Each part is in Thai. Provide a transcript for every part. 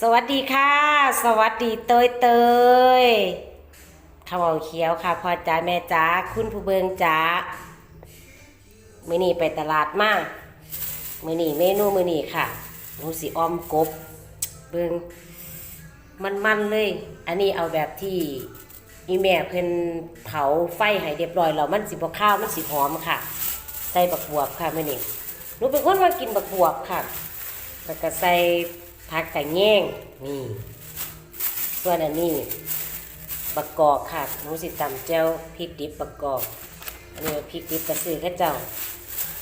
สวัสดีค่ะ สวัสดีเตยเตยข้าวเขียวค่ะพ่อจ๋าแม่จ๋าคุณผู้เบิงจ๋ามือนี่ไปตลาดมากมือนี่เมนูมือนี่ค่ะหนูสิออมกบ เบิงมันๆเลย อันนี้เอาแบบที่อีแม่เพิ่นเผาไฟให้เรียบร้อยแล้วมันสิบ่ข้าวมันสิหอมค่ะ ใส่บักบวบค่ะมือนี้หนูเป็นคนว่ากินบักบวบค่ะแล้วก็ใส่ ผักกะแยงนี่ส่วนอันนี้บักกอกค่ะหนูสิตำแจ่วพริกดิบบักกอกอันนี้พริกดิบกระสือข้าเจ้า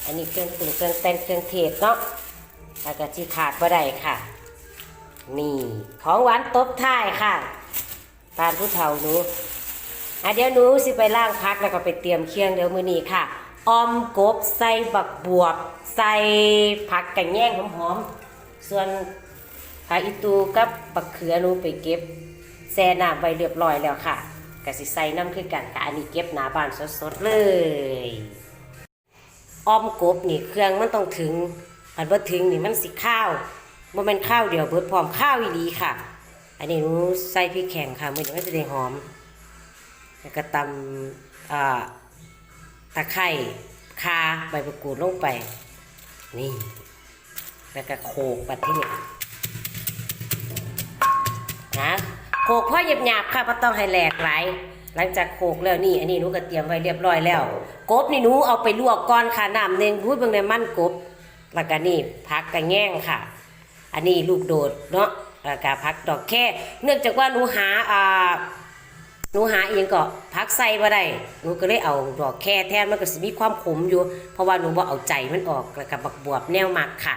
อันนี้เครื่องปรุงเครื่องแต่งเครื่องเทศเนาะแล้วก็ที่ขาดบ่ได้ค่ะ นี่ของหวานตบท้ายค่ะปานผู้เฒ่าหนูอะเดี๋ยวหนูสิไปล่างพักแล้วก็ไปเตรียมเคียงเดี๋ยวมื้อนี้ค่ะออมกบใส่บักบวบ ใส่ผักกะแยงหอมๆส่วน ผักอีตูกับบักเขือนูไปเก็บแช่น้ำไว้เรียบร้อยแล้วค่ะก็สิใส่น้ำคือกันค่ะอันนี้เก็บหนาบ้านสดๆเลยออมกบนี่เครื่องมันต้องถึงอันว่าถึงนี่มันสิข้าวบ่แม่นข้าวเดียวเบิดพร้อมข้าวอีหลีค่ะ อันนี้หนูใส่พริกแข็งค่ะมันจะได้หอม แล้วก็ตำอ่าตะไคร้คาใบมะกรูดลงไป นี่ แล้วก็โขกปัดที่นี่ นะโขกพ่อหยาบๆค่ะไม่ต้องให้แหลกไหลหลังจากโขกแล้วนี่ อันนี้หนูก็เตรียมไว้เรียบร้อยแล้ว กบนี่หนูเอาไปลวกก่อนค่ะน้ำหนึ่งพูดเบิ่งในมันกบแล้วก็นี่พักกระแง่งค่ะ อันนี้ลูกโดดเนาะแล้วก็พักดอกแค่ เนื่องจากว่าหนูหาอ่าหนูหาเองก็พักใส่บ่ได้หนูก็เลยเอาดอกแค่แทนมันก็สิมีความขมอยู่ เพราะว่าหนูบ่เอาใจมันออกแล้วก็บักบวบแนวหมักค่ะ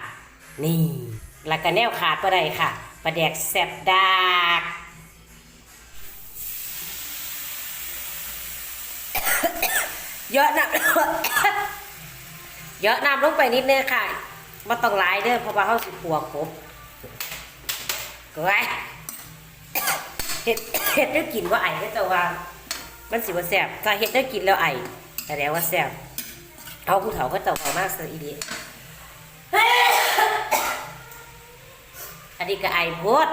นี่แล้วก็แนวขาดบ่ได้ค่ะ ปลาแดกแซ่บดากเยอะน้ำเยอะน้ำลงไปนิดนึงค่ะบ่ต้องหลายเด้อเพราะว่าเฮาสิขัวกบก็ไว้เห็ดเห็ดได้กินว่าไอ้ก็จะว่า มันสิว่าแซ่บถ้าเห็ดได้กินแล้วไอ้แต่แล้วว่าแซ่บเอาผู้เฒ่าก็เจ้าเอามากเสียอีดี อันนี้ก็ไอ้โพด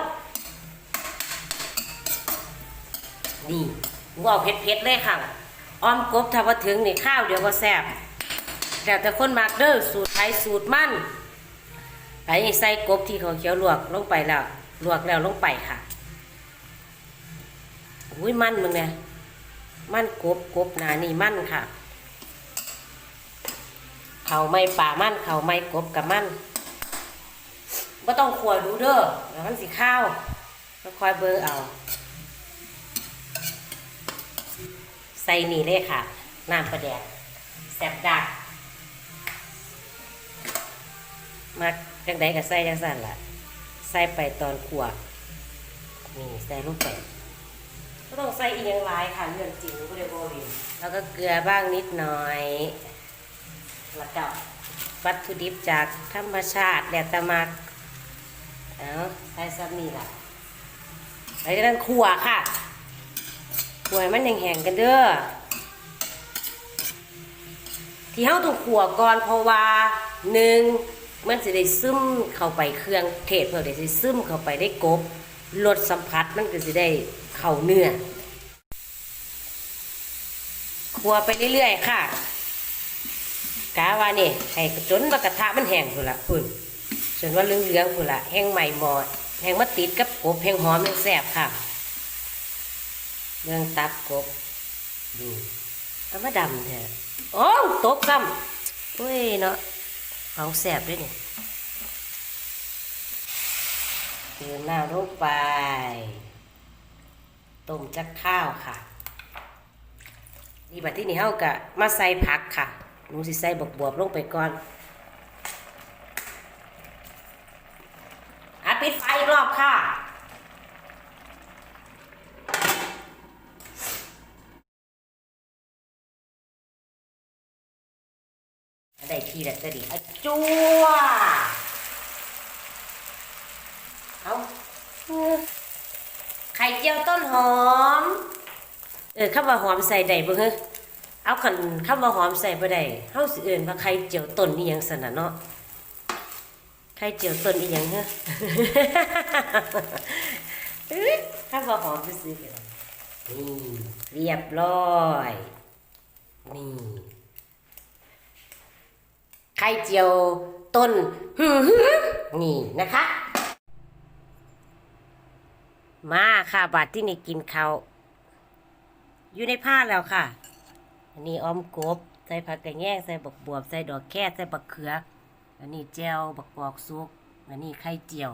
นี่กูเอาเผ็ดเผ็ดๆเลยค่ะอ้อมกบถ้าว่าถึงนี่ข้าวเดี๋ยวก็แซ่บแต่แต่คนมากเด้อสูตรไทยสูตรมันไอ้ใส่กบที่เขาเคี้ยวลวกลงไปแล้วลวกแล้วลงไปค่ะอุ้ยมันมึงเนี่ยมันกบกบหนานี่มันค่ะ เขาไม่ป่ามันเขาไม่กบกับมัน ก็ต้องขวดดูเด้อแล้วมันสิข้าวก็คอยเบอร์เอา ใส่นี่เลยค่ะ น้ำปลาแดกแซ่บดักมาจังใดก็ใส่จังสั่นล่ะ ใส่ไปตอนขวดนี่ใส่ลงไปก็ต้องใส่อีกอย่างไรค่ะเรื่องจริงก็เลยโบรินแล้วก็เกลือบ้างนิดหน่อยแล้วก็วัตถุดิบจากธรรมชาติแดดตะมัก เอาใส่ซับนี่ล่ะหลังจากนั้นขั่วค่ะขั่วมันแห้งๆกันเด้อที่เฮาต้องขั่วก่อนเพราะว่าหนึ่งมันจะได้ซึมเข้าไปเครื่องเทศเพื่อได้สิซึมเข้าไปได้กบรสสัมผัสมันก็จะได้เข้าเนื้อขั่วไปเรื่อยๆค่ะกาว่านี่ให้จนว่ากระทะมันแห้งพุ่นละพุ่น จนว่าเหลืองๆพุ่นละแห้งใหม่หมอดแห้งมาติดกับกบแห้งหอมแห้งแซ่บค่ะเรื่องตับกบดูเอามาดำเถอะโอ้ตกซ้ำเฮ้ยเนาะของแซ่บด้วยเนี่ยเติมน้ำลงไปต้มจักข้าวค่ะนี่บัดที่นี่เฮากะมาใส่ผักค่ะหนูสิใส่บวบบวบลงไปก่อนอะปิดไฟอีกรอบค่ะ ได้ทีละจะดีอะจัวเอาไข่เจียวต้นหอม เออคำว่าหอมใส่ได้บ่เฮ้อเอาคันคำว่าหอมใส่บ่ได้เฮาสิเอิ้นว่าไข่เจียวต้นนี่หยังซั่นะเนาะไข่เจียวต้นอีหยังเงี้ยข้าพอหอมซื้อๆนี่เรียบร้อย นี่ ข่เจียวต้นหืนี่นะคะ มาค่ะบาดที่นี่กินเขาอยู่ในผ้าแล้วค่ะ อันนี้ออมกบ ใส่ผักกระแยงใส่บักบวบ ใส่ดอกแค่ใส่บักเขือ อันนี้แจวบักกอกซุก อันนี้ไข่เจียว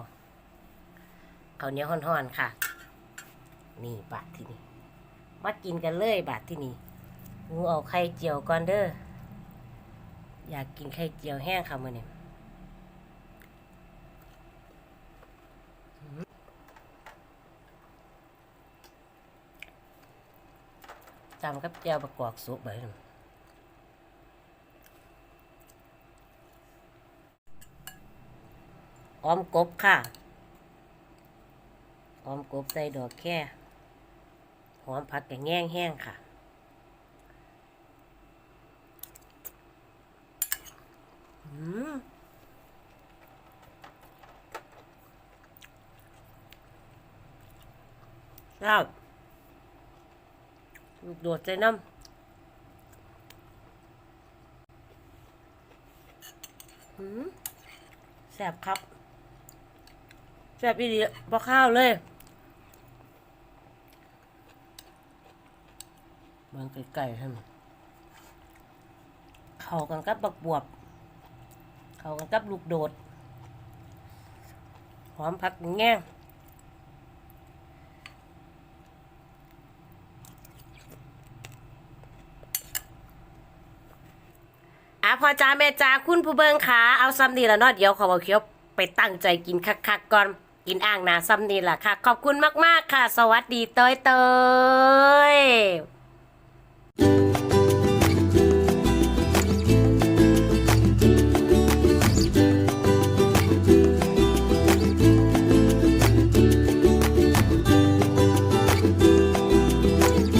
ข้าวเหนียวห่อนๆค่ะ นี่บาดที่นี่มากินกันเลยบาดที่นี่หนูเอาไข่เจียวก่อนเด้อ อยากกินไข่เจียวแห้งค่ะมื้อนี้จำกับแจวประกอบสุกไปออมกบค่ะออมกบใส่ดอกแค่หอมผักแกงแง่งแห้งค่ะ อืม ล้วลูกโดดใจน้ำอืมแซ่บครับแซ่บอีดีพอข้าวเลยเมืองไก่ๆท่านเข้ากันกับบักบวบ เข้ากันกับลูกโดด หอมผักแง่ อะพอจ้าแม่จ้าคุณผู้เบิงขาเอาซ้ำนี่ละเนาะเดี๋ยวขอบอาเคี้ยวไปตั้งใจกินคักๆก่อนกินอ่างนาซ้ำนี่ละค่ะ ขอบคุณมากๆค่ะ สวัสดีเตยเตย